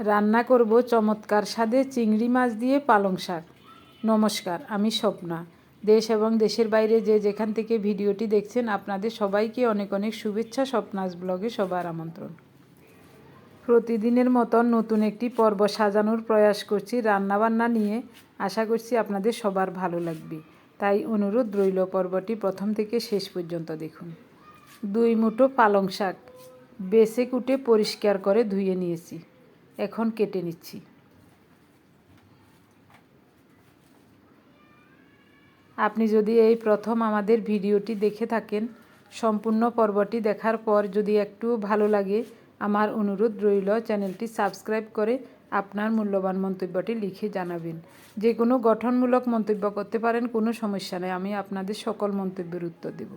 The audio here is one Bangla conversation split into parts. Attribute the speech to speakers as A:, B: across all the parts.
A: রান্না করব চমৎকার স্বাদে চিংড়ি মাছ দিয়ে পালং শাক। নমস্কার, আমি স্বপ্না। দেশ এবং দেশের বাইরে যে যেখান থেকে ভিডিওটি দেখছেন, আপনাদের সবাইকে অনেক অনেক শুভেচ্ছা স্বপ্নাস ব্লগে সবার আমন্ত্রণ। প্রতিদিনের মতন নতুন একটি পর্ব সাজানোর প্রয়াস করছি রান্নাবান্না নিয়ে। আশা করছি আপনাদের সবার ভালো লাগবে। তাই অনুরোধ রইল পর্বটি প্রথম থেকে শেষ পর্যন্ত দেখুন। দুই মুঠো পালং শাক বেছে কুটে পরিষ্কার করে ধুয়ে নিয়েছি। এখন কেটে নিচ্ছি। আপনি যদি এই প্রথম আমাদের ভিডিওটি দেখে থাকেন, সম্পূর্ণ পর্বটি দেখার পর যদি একটু ভালো লাগে, আমার অনুরোধ রইল চ্যানেলটি সাবস্ক্রাইব করে আপনার মূল্যবান মন্তব্যটি লিখে জানাবেন। যে কোনো গঠনমূলক মন্তব্য করতে পারেন, কোনো সমস্যা নেই, আমি আপনাদের সকল মন্তব্যের উত্তর দেব।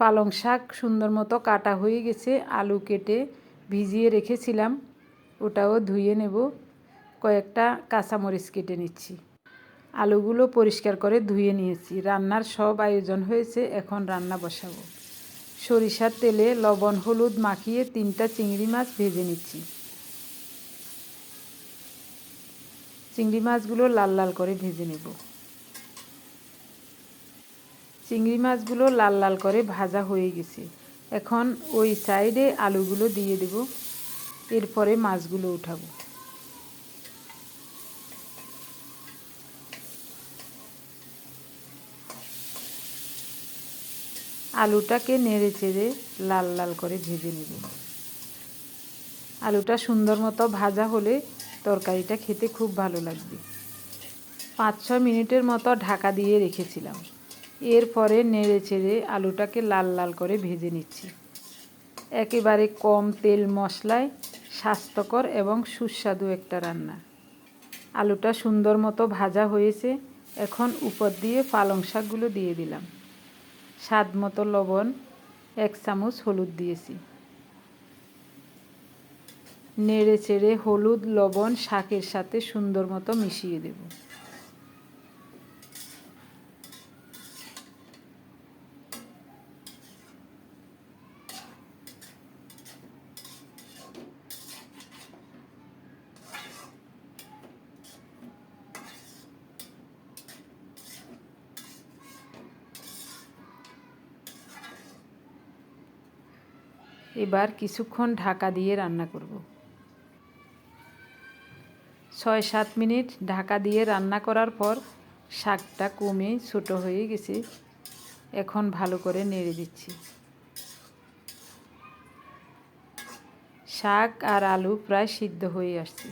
A: পালং শাক সুন্দর মতো কাটা হয়ে গেছে, আলু কেটে ভিজিয়ে রেখেছিলাম। ওটাও ধুয়ে নেব। কয়েকটা কাঁচামরিচ কেটে নিচ্ছি। আলুগুলো পরিষ্কার করে ধুয়ে নিয়েছি। রান্নার সব আয়োজন হয়েছে, এখন রান্না বসাবো। সরিষার তেলে লবণ, হলুদ মাখিয়ে তিনটা চিংড়ি মাছ ভেজে নিচ্ছি। চিংড়ি মাছগুলো লাল লাল করে ভেজে নেব। চিংড়ি মাছগুলো লাল লাল করে ভাজা হয়ে গেছে। এখন ওই সাইডে আলুগুলো দিয়ে দেব। এরপরে মাছগুলো উঠাবো। আলুটাকে নেড়ে চেড়ে লাল লাল করে ভেজে নেব। আলুটা সুন্দর মতো ভাজা হলে তরকারিটা খেতে খুব ভালো লাগবে। পাঁচ ছ মিনিটের মতো ঢাকা দিয়ে রেখেছিলাম। এরপরে নেড়ে চেড়ে আলুটাকে লাল লাল করে ভেজে নিচ্ছি। একেবারে কম তেল মশলায় স্বাস্থ্যকর এবং সুস্বাদু একটা রান্না। আলুটা সুন্দর মতো ভাজা হয়েছে, এখন উপর দিয়ে পালং শাকগুলো দিয়ে দিলাম। স্বাদ মতো লবণ, এক চামচ হলুদ দিয়েছি। নেড়ে চেড়ে হলুদ, লবণ, শাকের সাথে সুন্দর মতো মিশিয়ে দেব। এবার কিছুক্ষণ ঢাকা দিয়ে রান্না করব। ছয় সাত মিনিট ঢাকা দিয়ে রান্না করার পর শাকটা কমে ছোট হয়ে গেছে। এখন ভালো করে নেড়ে দিচ্ছি। শাক আর আলু প্রায় সিদ্ধ হয়ে আসছে।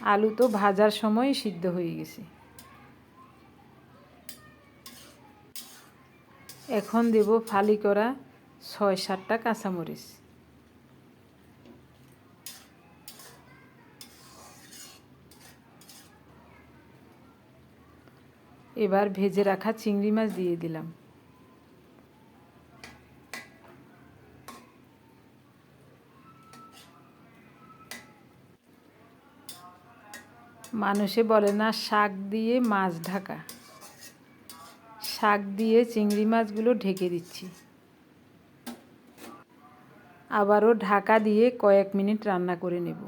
A: আলু তো ভাজার সময় সিদ্ধ হয়ে গেছে। এখন দেব ফালি করা ছয় সাতটা কাঁচামরিচ। এবার ভেজে রাখা চিংড়ি মাছ দিয়ে দিলাম। মানুষে বলে না, শাক দিয়ে মাছ ঢাকা। শাক দিয়ে চিংড়ি মাছগুলো ঢেকে দিচ্ছি। আবারও ঢাকা দিয়ে কয়েক মিনিট রান্না করে নেব।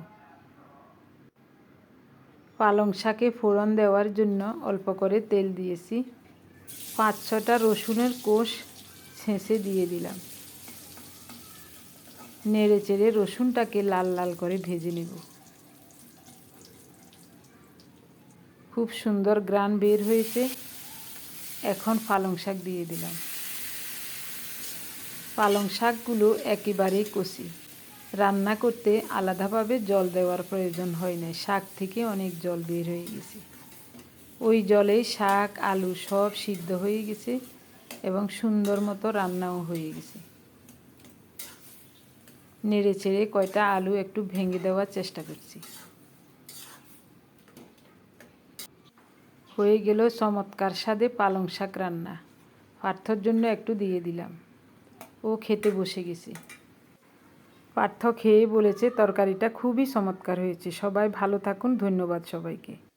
A: পালং শাকে ফোড়ন দেওয়ার জন্য অল্প করে তেল দিয়েছি। পাঁচ ছটা রসুনের কোষ ছেঁচে দিয়ে দিলাম। নেড়ে চেড়ে রসুনটাকে লাল লাল করে ভেজে নেব। খুব সুন্দর গ্রান বের হয়েছে। এখন পালং শাক দিয়ে দিলাম। পালং শাকগুলো একেবারেই কষি রান্না করতে আলাদাভাবে জল দেওয়ার প্রয়োজন হয় না শাক থেকে অনেক জল বের হয়ে গেছে। ওই জলেই শাক, আলু সব সিদ্ধ হয়ে গেছে এবং সুন্দর মতো রান্নাও হয়ে গেছে। নেড়ে চেড়ে কয়টা আলু একটু ভেঙে দেওয়ার চেষ্টা করছি। হয়ে গেল চমৎকার স্বাদে পালং শাক রান্না। পার্থর জন্য একটু দিয়ে দিলাম। ও খেতে বসে গেছে। পার্থ খেয়ে বলেছে, তরকারিটা খুবই চমৎকার হয়েছে। সবাই ভালো থাকুন, ধন্যবাদ সবাইকে।